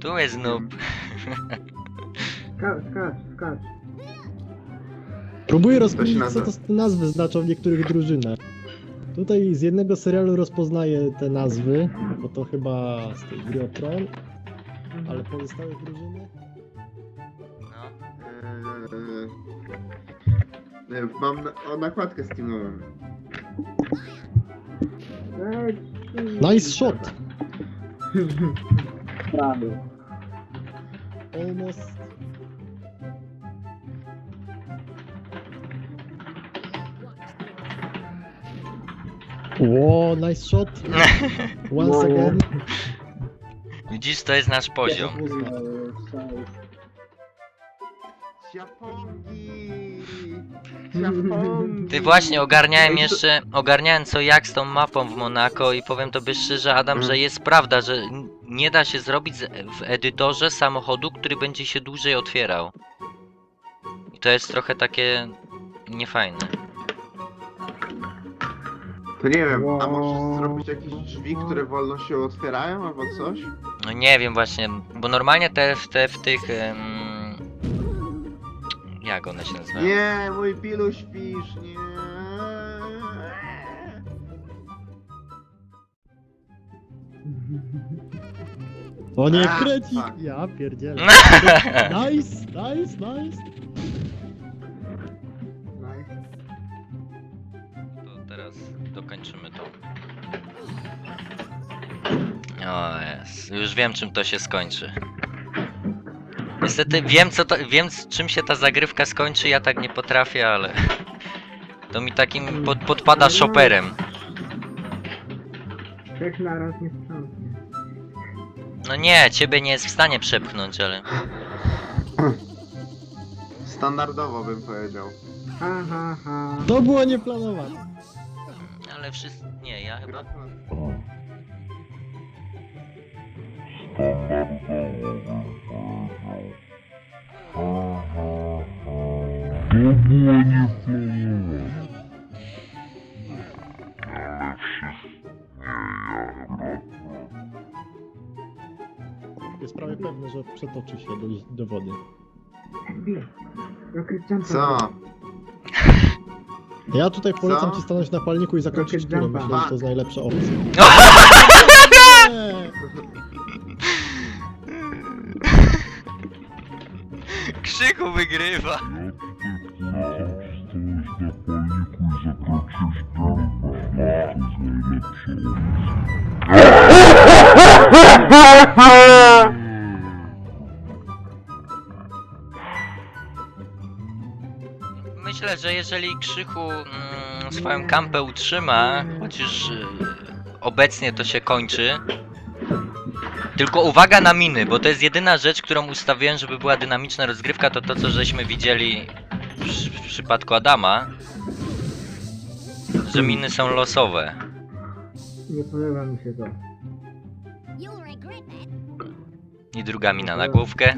Tu jest noob. Skacz, skacz, skacz. Próbuję rozpoznać, co to te nazwy znaczą w niektórych drużynach. Tutaj z jednego serialu rozpoznaję te nazwy, bo to chyba z tej gry o Tron, ale pozostałe drużyny... No. Eee, e, mam na, o, nakładkę Steamową. Nice shot! Prawie. Almost... Ło, nice shot! Once No. again. Widzisz, to jest nasz poziom. Siapongi! Ty właśnie ogarniałem jeszcze, ogarniałem co jak z tą mapą w Monako i powiem tobie szczerze Adam, Mm. że jest prawda, że nie da się zrobić w edytorze samochodu, który będzie się dłużej otwierał. I to jest trochę takie niefajne. To nie wiem, a możesz zrobić jakieś drzwi, które wolno się otwierają albo coś? No nie wiem właśnie, bo normalnie te, te w tych... em, jak one się nazywają? Nie, mój pilu śpisz, nie. O nie, Ah, fuck. Ja pierdzielę. Nice, nice, nice. To teraz dokończymy to. O jest. Już wiem czym to się skończy. Niestety wiem co to, wiem z czym się ta zagrywka skończy, ja tak nie potrafię, ale to mi takim pod, podpada shopperem. Trzech na raz nie sprzątnie. No nie, ciebie nie jest w stanie przepchnąć, ale Standardowo bym powiedział. Ha, ha, ha. To było nieplanowane. ale wszyscy nie, ja chyba Jest prawie pewne, że przetoczy się do, do wody. Rocket jumpa. Co? Ja tutaj polecam Co? ci stanąć na palniku i zakończyć Rocket turę. jumpa. Myślę, że to jest najlepsza opcja. Nie! Krzyku wygrywa. Myślę, że jeżeli Krzychu mm, swoją kampę utrzyma, chociaż y, obecnie to się kończy. Tylko uwaga na miny, bo to jest jedyna rzecz, którą ustawiłem, żeby była dynamiczna rozgrywka, to to co żeśmy widzieli w, przy- w przypadku Adama. Że miny są losowe. Nie podoba mi się to. I druga mina na główkę.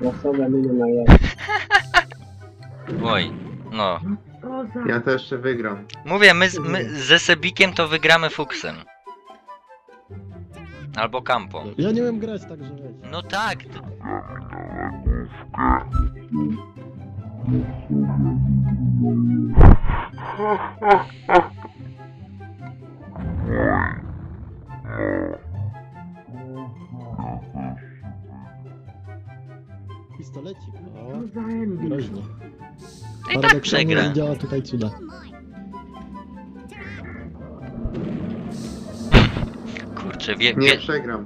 Losowe miny na jeden. Oj, no. Ja to jeszcze wygram. Mówię, my, z- my ze Sebikiem to wygramy fuksem. Albo Campo. Ja nie wiem grać, także. No tak. t- Pistolecik. O, Co za envy. groźnie. I tak Paradoksalnie przegra. działa tutaj cuda. Wie, Nie wie, przegram.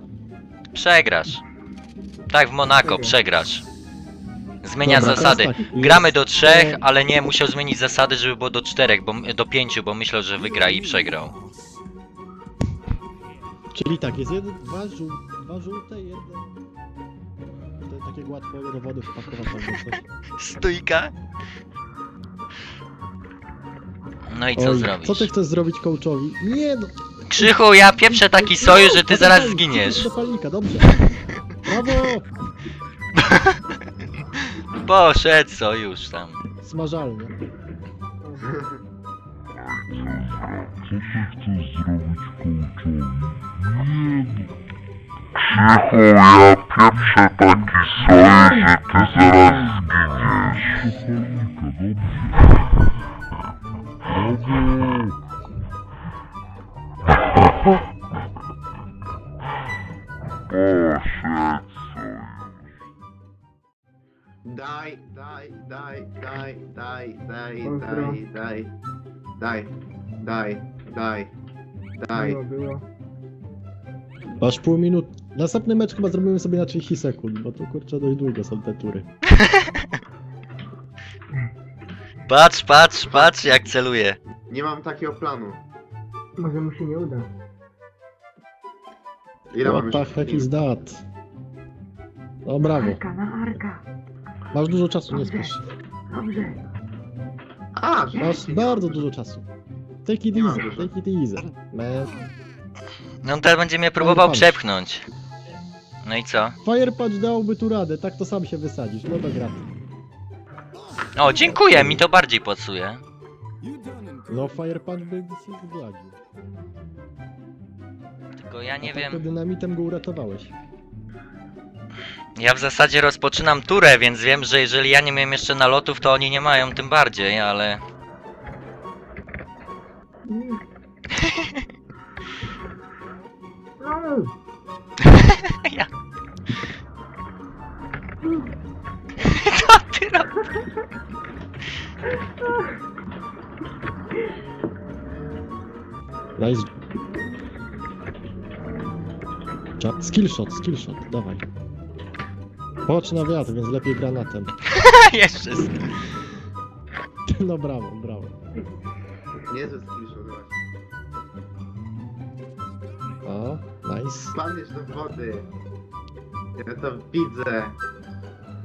przegrasz. Tak w Monako, Przegram. przegrasz. Zmienia Dobra, zasady. Gramy do trzech, ale nie, musiał zmienić zasady, żeby było do czterech, bo, do pięciu, bo myślał, że wygra i przegrał. Czyli tak, jest jeden, dwa, żół, dwa żółte i jeden... To takiego łatwo do wody wpakować albo coś. Stójka? No i co Oj, zrobić? Co ty chcesz zrobić coachowi? Nie no! Krzychu, ja pieprzę taki sojusz, że ty zaraz zginiesz. Do palnika, dobrze. Brawo! Poszedł sojusz tam. Smażalnie. Co ty chcesz zrobić kołczowi? Nie no. Krzychu, ja pieprzę taki soj, że ty zaraz zginiesz. Poszedł daj, daj, daj, daj. Było, było. Masz pół minut. Następny mecz chyba zrobimy sobie na 30 sekund, bo to kurczę dość długo są te tury. Patrz, patrz, patrz jak celuje. Nie mam takiego planu. Może mu się nie uda. Ile mam What the jeszcze heck chwil? is that? No brawo. Arka, na arka. Masz dużo czasu, nie spiesz się. Dobrze. A, Masz bardzo dużo czasu. Take it easy, take it easy. Man. No teraz będzie mnie próbował punch. przepchnąć. No i co? Fire Punch dałby tu radę, tak to sam się wysadzisz. No to gra. O, dziękuję, mi to bardziej pasuje. No Fire Punch by się zgładził. Tylko ja nie A tak to wiem. dynamitem go uratowałeś. Ja w zasadzie rozpoczynam turę, więc wiem, że jeżeli ja nie miałem jeszcze nalotów, to oni nie mają tym bardziej, ale. No, Ja. Co ty robisz? Nice. Cza- Skillshot, skillshot, dawaj. Pocz na wiatr, więc lepiej granatem. Jeszcze z... No brawo, brawo. Nie ze właśnie. O, nice. Spadniesz do wody. Ja to widzę.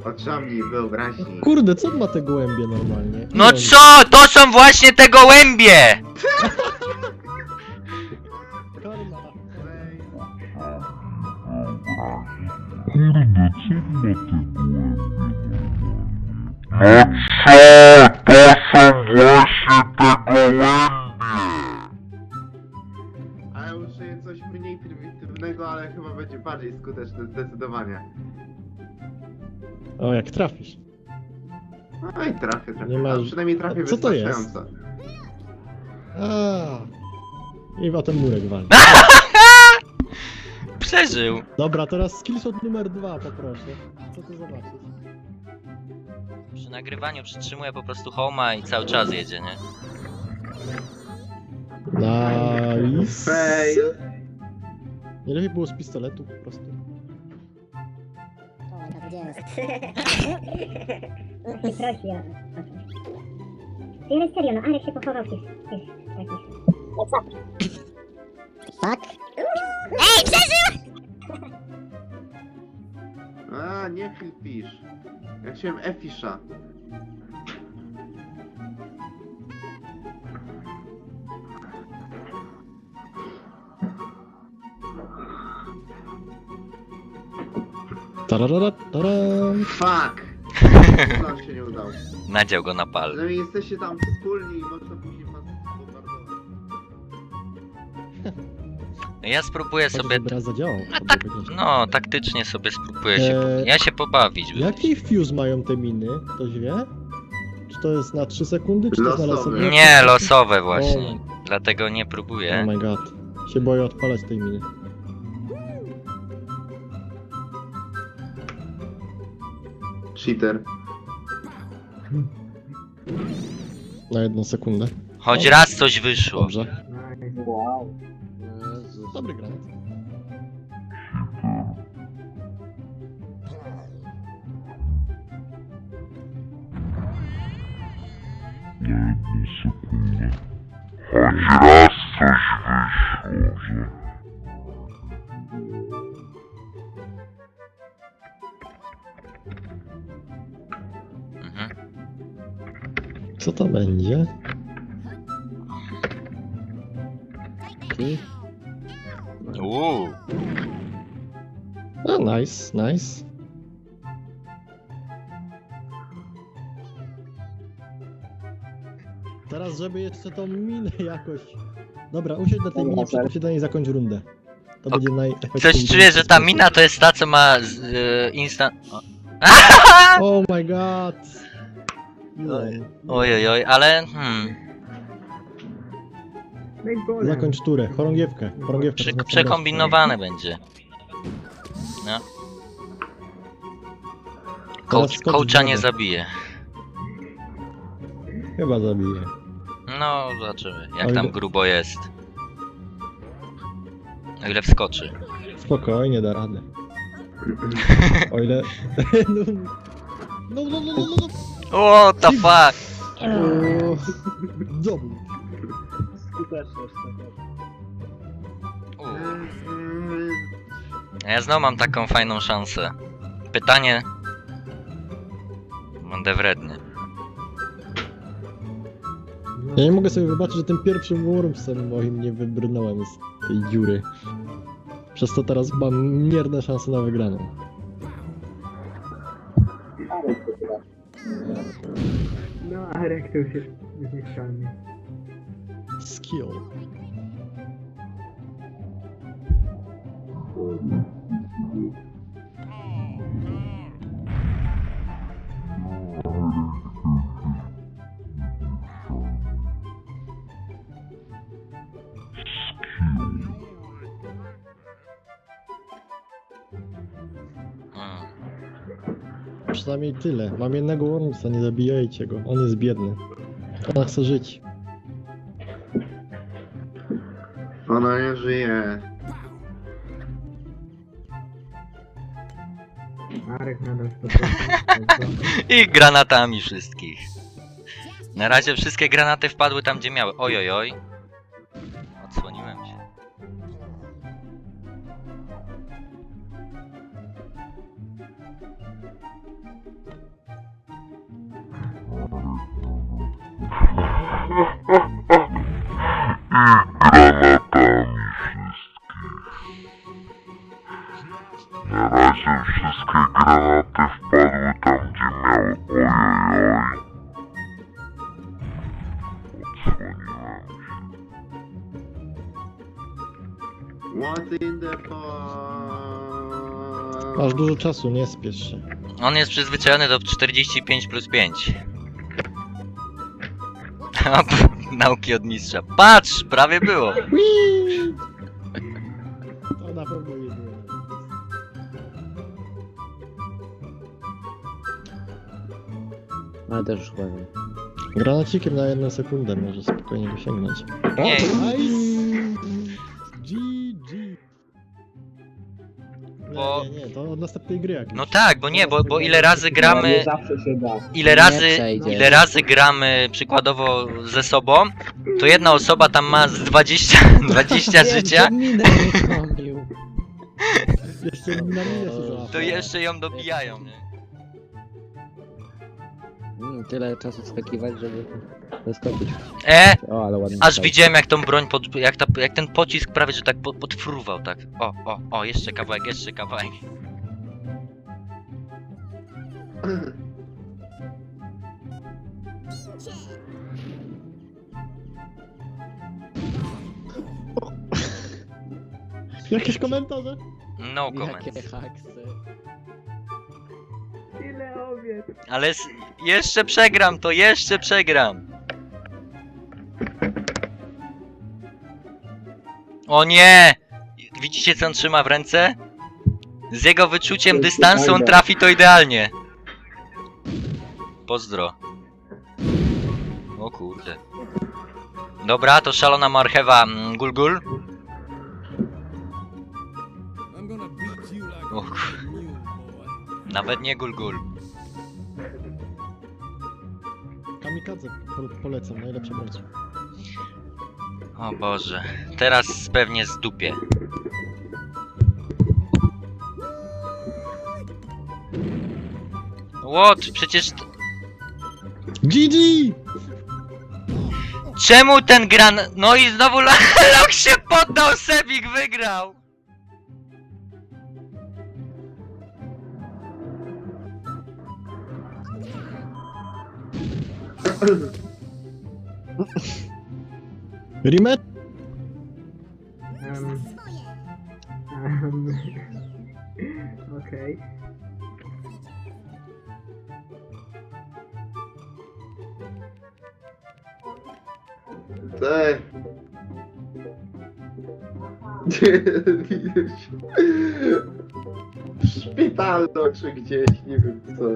Oczami wyobraźni. Kurde, co ma te gołębie normalnie? No co? To są właśnie te gołębie! Co ma te gołębie? No co? To są właśnie te gołębie. A ja użyję coś mniej prymitywnego, ale chyba będzie bardziej skuteczne zdecydowanie. O, jak trafisz. No i trafię, trafię. Nie masz- A przynajmniej trafię A co to jest? A. I potem murek walczy. Przeżył. Dobra, teraz skillshot numer dwa poproszę. Co tu zobaczyć? Przy nagrywaniu przytrzymuję po prostu homa i cały czas jedzie, nie? Nice. Fail. Nie lepiej było z pistoletu po prostu. Nie prosi, ja. Ale serio, no Arek się pochował w tych, tych jakichś... Fuck. Ej, przeżył! A, nie Philfish. Ja chciałem Efisha. Tararara, taram. Fuck! Plan się nie udał. Nadział go na pal. Przynajmniej jesteście tam wspólni i można później was bombardować. Ja spróbuję sobie. by raz zadziałał. No tak, no taktycznie sobie spróbuję się. Eee, Ja się pobawić. Jaki fuse mają te miny? Ktoś wie? Czy to jest na 3 sekundy, czy to jest na losowe? Nie, losowe właśnie. Dlatego nie próbuję. Oh my god. Się boję odpalać tej miny. Cheater. Na jedną sekundę. Choć raz coś wyszło. Dobrze. Dobry granat. Choć raz coś wyszło, że... Co to będzie? Okej. Uuu. A, nice, nice. Teraz, żeby jeszcze tą minę jakoś... Dobra, usiądź na tej minie, przyda się do niej zakończ rundę. To będzie naj. Coś czuję, że ta mina to jest ta, co ma z, y, instant... O. Oh my god! Oj. Oj, oj, ale... Hmm, No. Zakończ turę, chorągiewkę. chorągiewkę przy, to znaczy przekombinowane będzie. No. Coach, coacha nie zabije. Chyba zabije. No, zobaczymy, jak tam grubo jest. O ile wskoczy. Spokojnie, da radę. O ile... No, no, no, no, no, no, no. What the fuck? O, Zobacz. U. Eee, A Ja znowu mam taką fajną szansę. Pytanie... Będę wredny. Ja nie mogę sobie wybaczyć, że tym pierwszym wormsem moim nie wybrnąłem z tej dziury. Przez to teraz mam mierne szanse na wygraną. No, Arek to już jest Skill. Mm. Przynajmniej tyle. Mam jednego wormsa, nie zabijajcie go. On jest biedny. Ona chce żyć. Ona nie żyje. Arek nadal 100%. I granatami wszystkich. Na razie wszystkie granaty wpadły tam, gdzie miały. Oj, oj, oj. Czasu, nie spiesz się. On jest przyzwyczajony do 45 plus 5. Nauki od mistrza. Patrz, prawie było. To na pewno jedyne. Ale też już uważam. Granacikiem na jedną sekundę może spokojnie go sięgnąć. Nie. Nice! Bo- nie, nie, to od następnej gry jak No tak, bo nie, bo, bo ile razy gramy. zawsze się da. Ile razy, przejdzie. ile razy gramy przykładowo ze sobą, to jedna osoba tam ma z 20, 20 życia, Jeszcze na mnie się załapał. to jeszcze ją dobijają, nie? Mm, tyle czasu skakiwać, żeby zaskoczyć. E, O, ale ładnie. aż widziałem jak tą broń, pod, jak, ta, jak ten pocisk prawie, że tak po- podfruwał, tak. O, o, o, jeszcze kawałek, jeszcze kawałek. Jakieś komentarze? No comment. Jakie haksy. Ile owiec. Ale s- jeszcze przegram to, jeszcze przegram. O nie! Widzicie co on trzyma w ręce? Z jego wyczuciem dystansu on trafi to idealnie. Pozdro. O kurde. Dobra, to szalona marchewa mm, gul gul. O, kur- nawet nie gul gul. Kamikadze po polecam, najlepsza broń. O Boże, teraz pewnie zdupię. What? Przecież... t- GG! Czemu ten gran... No i znowu Lok się poddał, Sebik wygrał! Rematch? Um, Um, Okej. Te. Widać. W szpitalu czy gdzieś, nie wiem co.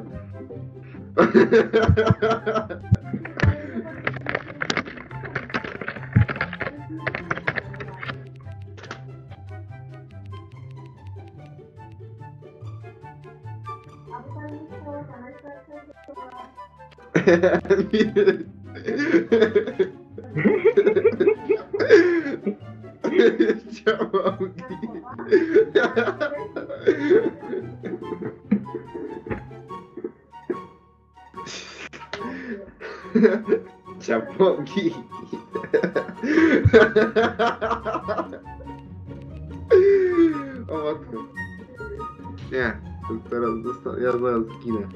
Ciałowki. Ciałowki. O matko. Nie, to teraz zosta- ja zaraz zginę.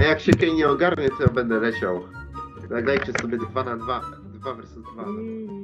A jak się Kej nie ogarnie, to ja będę leciał. Nagrajcie sobie 2 na 2, 2 versus 2. I...